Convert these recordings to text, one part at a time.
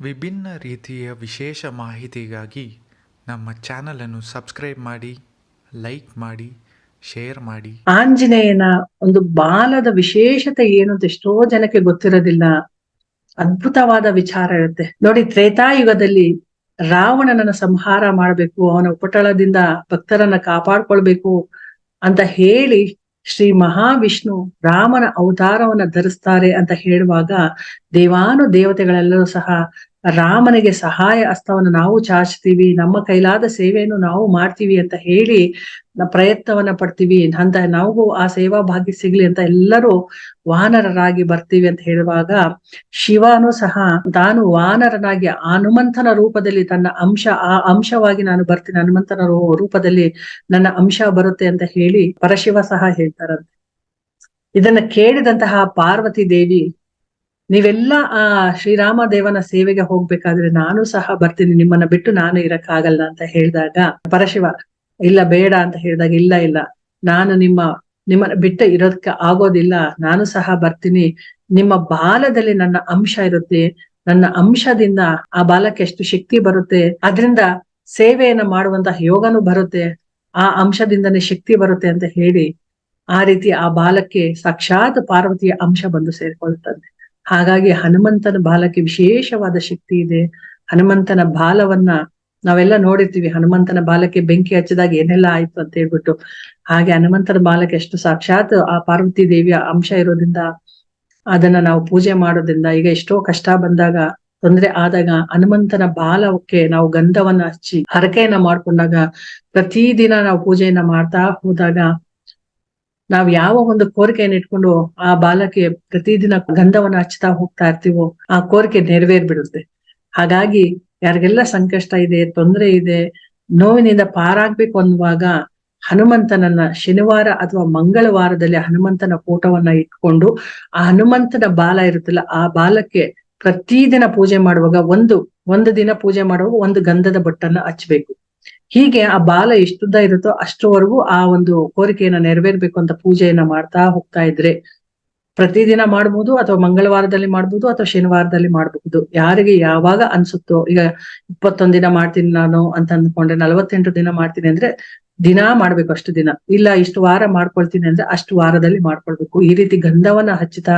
ವಿಭಿನ್ನ ರೀತಿಯ ವಿಶೇಷ ಮಾಹಿತಿಗಾಗಿ ನಮ್ಮ ಚಾನಲನ್ನು ಸಬ್ಸ್ಕ್ರೈಬ್ ಮಾಡಿ, ಲೈಕ್ ಮಾಡಿ, ಶೇರ್ ಮಾಡಿ. ಆಂಜನೇಯನ ಒಂದು ಬಾಲದ ವಿಶೇಷತೆ ಏನು ಅಂತ ಎಷ್ಟೋ ಜನಕ್ಕೆ ಗೊತ್ತಿರೋದಿಲ್ಲ. ಅದ್ಭುತವಾದ ವಿಚಾರ ಇರುತ್ತೆ. ನೋಡಿ, ತ್ರೇತಾಯುಗದಲ್ಲಿ ರಾವಣನನ್ನ ಸಂಹಾರ ಮಾಡಬೇಕು, ಅವನ ಉಪಟಳದಿಂದ ಭಕ್ತರನ್ನ ಕಾಪಾಡ್ಕೊಳ್ಬೇಕು ಅಂತ ಹೇಳಿ ಶ್ರೀ ಮಹಾವಿಷ್ಣು ರಾಮನ ಅವತಾರವನ್ನ ಧರಿಸ್ತಾರೆ ಅಂತ ಹೇಳುವಾಗ ದೇವಾನು ದೇವತೆಗಳೆಲ್ಲರೂ ಸಹ ರಾಮನಿಗೆ ಸಹಾಯ ಹಸ್ತವನ್ನು ನಾವು ಚಾಚ್ತೀವಿ ನಮ್ಮ ಕೈಲಾದ ಸೇವೆಯನ್ನು ನಾವು ಮಾಡ್ತೀವಿ ಅಂತ ಹೇಳಿ ಪ್ರಯತ್ನವನ್ನ ಪಡ್ತೀವಿ. ಅಂತ ನಾವು ಆ ಸೇವಾ ಭಾಗ್ಯ ಸಿಗ್ಲಿ ಅಂತ ಎಲ್ಲರೂ ವಾನರರಾಗಿ ಬರ್ತೀವಿ ಅಂತ ಹೇಳುವಾಗ ಶಿವನು ಸಹ ತಾನು ವಾನರನಾಗಿ ಹನುಮಂತನ ರೂಪದಲ್ಲಿ ತನ್ನ ಅಂಶ, ಆ ಅಂಶವಾಗಿ ನಾನು ಬರ್ತೀನಿ, ಹನುಮಂತನ ರೂಪದಲ್ಲಿ ನನ್ನ ಅಂಶ ಬರುತ್ತೆ ಅಂತ ಹೇಳಿ ಪರಶಿವ ಸಹ ಹೇಳ್ತಾರಂತೆ. ಇದನ್ನ ಕೇಳಿದಂತಹ ಪಾರ್ವತಿ ದೇವಿ ನೀವೆಲ್ಲ ಆ ಶ್ರೀರಾಮ ದೇವನ ಸೇವೆಗೆ ಹೋಗ್ಬೇಕಾದ್ರೆ ನಾನು ಸಹ ಬರ್ತೀನಿ. ನಿಮ್ಮನ್ನ ಬಿಟ್ಟು ನಾನು ಇರಕ್ಕಾಗಲ್ಲ ಅಂತ ಹೇಳಿದಾಗ, ಪರಶಿವ, ಇಲ್ಲ ಬೇಡ ಅಂತ ಹೇಳಿದಾಗ, ಇಲ್ಲ ಇಲ್ಲ. ನಾನು ನಿಮ್ಮ ನಿಮ್ಮನ್ನ ಬಿಟ್ಟ ಇರೋದಕ್ಕೆ ಆಗೋದಿಲ್ಲ. ನಾನು ಸಹ ಬರ್ತೀನಿ. ನಿಮ್ಮ ಬಾಲದಲ್ಲಿ ನನ್ನ ಅಂಶ ಇರುತ್ತೆ. ನನ್ನ ಅಂಶದಿಂದ ಆ ಬಾಲಕ್ಕೆ ಎಷ್ಟು ಶಕ್ತಿ ಬರುತ್ತೆ. ಅದರಿಂದ ಸೇವೆಯನ್ನ ಮಾಡುವಂತಹ ಯೋಗನೂ ಬರುತ್ತೆ. ಆ ಅಂಶದಿಂದನೇ ಶಕ್ತಿ ಬರುತ್ತೆ ಅಂತ ಹೇಳಿ ಆ ರೀತಿ ಆ ಬಾಲಕ್ಕೆ ಸಾಕ್ಷಾತ್ ಪಾರ್ವತಿಯ ಅಂಶ ಬಂದು ಸೇರ್ಕೊಳ್ತದೆ ಹಾಗಾಗಿ ಹನುಮಂತನ ಬಾಲಕ್ಕೆ ವಿಶೇಷವಾದ ಶಕ್ತಿ ಇದೆ. ಹನುಮಂತನ ಬಾಲವನ್ನ ನಾವೆಲ್ಲ ನೋಡಿರ್ತೀವಿ. ಹನುಮಂತನ ಬಾಲಕ್ಕೆ ಬೆಂಕಿ ಹಚ್ಚಿದಾಗ ಏನೆಲ್ಲ ಆಯ್ತು ಅಂತ ಹೇಳ್ಬಿಟ್ಟು. ಹಾಗೆ ಹನುಮಂತನ ಬಾಲಕ್ಕೆ ಎಷ್ಟು ಸಾಕ್ಷಾತ್ ಆ ಪಾರ್ವತಿ ದೇವಿಯ ಅಂಶ ಇರೋದ್ರಿಂದ ಅದನ್ನ ನಾವು ಪೂಜೆ ಮಾಡೋದ್ರಿಂದ ಈಗ ಎಷ್ಟೋ ಕಷ್ಟ ಬಂದಾಗ, ತೊಂದರೆ ಆದಾಗ ಹನುಮಂತನ ಬಾಲಕ್ಕೆ ನಾವು ಗಂಧವನ್ನ ಹಚ್ಚಿ ಹರಕೆಯನ್ನ ಮಾಡ್ಕೊಂಡಾಗ ಪ್ರತಿದಿನ ನಾವು ಪೂಜೆಯನ್ನ ಮಾಡ್ತಾ ಹೋದಾಗ ನಾವ್ ಯಾವ ಒಂದು ಕೋರಿಕೆಯನ್ನು ಇಟ್ಕೊಂಡು ಆ ಬಾಲಕ್ಕೆ ಪ್ರತಿದಿನ ಗಂಧವನ್ನ ಹಚ್ತಾ ಹೋಗ್ತಾ ಇರ್ತೀವೋ ಆ ಕೋರಿಕೆ ನೆರವೇರ್ಬಿಡುತ್ತೆ. ಹಾಗಾಗಿ ಯಾರಿಗೆಲ್ಲ ಸಂಕಷ್ಟ ಇದೆ, ತೊಂದರೆ ಇದೆ, ನೋವಿನಿಂದ ಪಾರಾಗ್ಬೇಕು ಅನ್ನುವಾಗ ಹನುಮಂತನನ್ನ ಶನಿವಾರ ಅಥವಾ ಮಂಗಳವಾರದಲ್ಲಿ ಹನುಮಂತನ ಫೋಟೋವನ್ನ ಇಟ್ಕೊಂಡು ಆ ಹನುಮಂತನ ಬಾಲ ಇರುತ್ತಲ್ಲ ಆ ಬಾಲಕ್ಕೆ ಪ್ರತಿದಿನ ಪೂಜೆ ಮಾಡುವಾಗ ಒಂದು ಒಂದು ದಿನ ಪೂಜೆ ಮಾಡುವಾಗ ಒಂದು ಗಂಧದ ಬಟ್ಟನ್ನ ಹಚ್ಬೇಕು. ಹೀಗೆ ಆ ಬಾಲ ಎಷ್ಟುದ್ದ ಇರುತ್ತೋ ಅಷ್ಟರವರೆಗೂ ಆ ಒಂದು ಕೋರಿಕೆಯನ್ನ ನೆರವೇರ್ಬೇಕು ಅಂತ ಪೂಜೆಯನ್ನ ಮಾಡ್ತಾ ಹೋಗ್ತಾ ಇದ್ರೆ ಪ್ರತಿದಿನ ಮಾಡ್ಬೋದು ಅಥವಾ ಮಂಗಳವಾರದಲ್ಲಿ ಮಾಡ್ಬೋದು ಅಥವಾ ಶನಿವಾರದಲ್ಲಿ ಮಾಡಬಹುದು ಯಾರಿಗೆ ಯಾವಾಗ ಅನ್ಸುತ್ತೋ, ಈಗ ಇಪ್ಪತ್ತೊಂದ್ ದಿನ ಮಾಡ್ತೀನಿ ನಾನು ಅಂತ ಅಂದ್ಕೊಂಡ್ರೆ ನಲವತ್ತೆಂಟು ದಿನ ಮಾಡ್ತೀನಿ ಅಂದ್ರೆ ದಿನಾ ಮಾಡ್ಬೇಕು ಅಷ್ಟು ದಿನ. ಇಲ್ಲ, ಇಷ್ಟು ವಾರ ಮಾಡ್ಕೊಳ್ತೀನಿ ಅಂದ್ರೆ ಅಷ್ಟು ವಾರದಲ್ಲಿ ಮಾಡ್ಕೊಳ್ಬೇಕು. ಈ ರೀತಿ ಗಂಧವನ್ನ ಹಚ್ಚುತ್ತಾ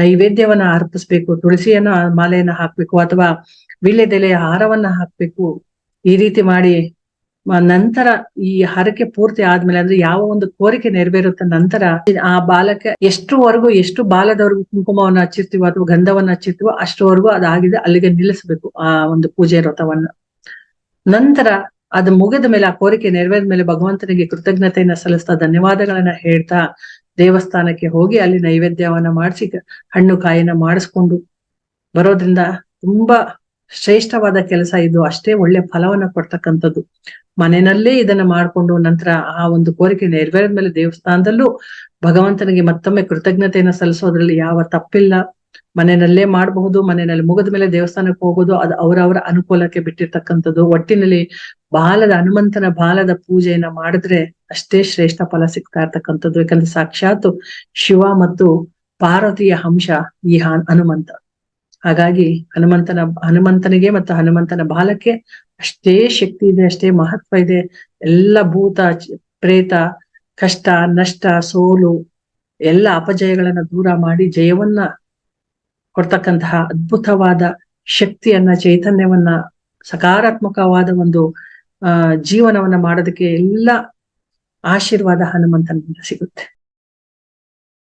ನೈವೇದ್ಯವನ್ನ ಅರ್ಪಿಸ್ಬೇಕು, ತುಳಸಿಯನ್ನ ಮಾಲೆಯನ್ನ ಹಾಕ್ಬೇಕು ಅಥವಾ ವೀಳ್ಯದೆಲೆಯ ಹಾರವನ್ನ ಹಾಕ್ಬೇಕು, ಈ ರೀತಿ ಮಾಡಿ ನಂತರ ಈ ಹರಕೆ ಪೂರ್ತಿ ಆದ್ಮೇಲೆ ಅಂದ್ರೆ ಯಾವ ಒಂದು ಕೋರಿಕೆ ನೆರವೇರುತ್ತೆ ನಂತರ ಆ ಬಾಲಕ್ಕೆ ಎಷ್ಟುವರೆಗೂ ಎಷ್ಟು ಬಾಲದವರೆಗೂ ಕುಂಕುಮವನ್ನ ಹಚ್ಚಿರ್ತೀವೋ ಅಥವಾ ಗಂಧವನ್ನ ಹಚ್ಚಿರ್ತೀವೋ ಅಷ್ಟುವರೆಗೂ ಅದಾಗಿದೆ, ಅಲ್ಲಿಗೆ ನಿಲ್ಲಿಸಬೇಕು ಆ ಒಂದು ಪೂಜೆ ವ್ರತವನ್ನ. ನಂತರ ಅದು ಮುಗಿದ ಮೇಲೆ ಆ ಕೋರಿಕೆ ನೆರವೇರಿದ ಮೇಲೆ ಭಗವಂತನಿಗೆ ಕೃತಜ್ಞತೆಯನ್ನ ಸಲ್ಲಿಸ್ತಾ ಧನ್ಯವಾದಗಳನ್ನ ಹೇಳ್ತಾ ದೇವಸ್ಥಾನಕ್ಕೆ ಹೋಗಿ ಅಲ್ಲಿ ನೈವೇದ್ಯವನ್ನ ಮಾಡಿಸಿ ಹಣ್ಣು ಕಾಯಿನ ಮಾಡಿಸ್ಕೊಂಡು ಬರೋದ್ರಿಂದ ತುಂಬಾ ಶ್ರೇಷ್ಠವಾದ ಕೆಲಸ ಇದು, ಅಷ್ಟೇ ಒಳ್ಳೆ ಫಲವನ್ನ ಕೊಡ್ತಕ್ಕಂಥದ್ದು. ಮನೆಯಲ್ಲೇ ಇದನ್ನ ಮಾಡಿಕೊಂಡು ನಂತರ ಆ ಒಂದು ಕೋರಿಕೆ ನೆರವೇರಿದ ಮೇಲೆ ದೇವಸ್ಥಾನದಲ್ಲೂ ಭಗವಂತನಿಗೆ ಮತ್ತೊಮ್ಮೆ ಕೃತಜ್ಞತೆಯನ್ನು ಸಲ್ಲಿಸೋದ್ರಲ್ಲಿ ಯಾವ ತಪ್ಪಿಲ್ಲ. ಮನೆಯಲ್ಲೇ ಮಾಡಬಹುದು, ಮನೆಯಲ್ಲಿ ಮುಗಿದ ಮೇಲೆ ದೇವಸ್ಥಾನಕ್ಕೆ ಹೋಗೋದು, ಅದು ಅವರವರ ಅನುಕೂಲಕ್ಕೆ ಬಿಟ್ಟಿರ್ತಕ್ಕಂಥದ್ದು. ಒಟ್ಟಿನಲ್ಲಿ ಬಾಲದ ಹನುಮಂತನ ಬಾಲದ ಪೂಜೆಯನ್ನ ಮಾಡಿದ್ರೆ ಅಷ್ಟೇ ಶ್ರೇಷ್ಠ ಫಲ ಸಿಗ್ತಾ ಇರ್ತಕ್ಕಂಥದ್ದು. ಯಾಕಂದ್ರೆ ಸಾಕ್ಷಾತ್ ಶಿವ ಮತ್ತು ಪಾರ್ವತಿಯ ಅಂಶ ಈ ಹನುಮಂತ. ಹಾಗಾಗಿ ಹನುಮಂತನ, ಹನುಮಂತನಿಗೆ ಮತ್ತು ಹನುಮಂತನ ಬಾಲಕ್ಕೆ ಅಷ್ಟೇ ಶಕ್ತಿ ಇದೆ, ಅಷ್ಟೇ ಮಹತ್ವ ಇದೆ. ಎಲ್ಲ ಭೂತ ಪ್ರೇತ, ಕಷ್ಟ, ನಷ್ಟ, ಸೋಲು, ಎಲ್ಲ ಅಪಜಯಗಳನ್ನ ದೂರ ಮಾಡಿ ಜಯವನ್ನ ಕೊಡ್ತಕ್ಕಂತಹ ಅದ್ಭುತವಾದ ಶಕ್ತಿಯನ್ನ, ಚೈತನ್ಯವನ್ನ, ಸಕಾರಾತ್ಮಕವಾದ ಒಂದು, ಆ, ಜೀವನವನ್ನ ಮಾಡೋದಕ್ಕೆ ಎಲ್ಲ ಆಶೀರ್ವಾದ ಹನುಮಂತನಿಂದ ಸಿಗುತ್ತೆ.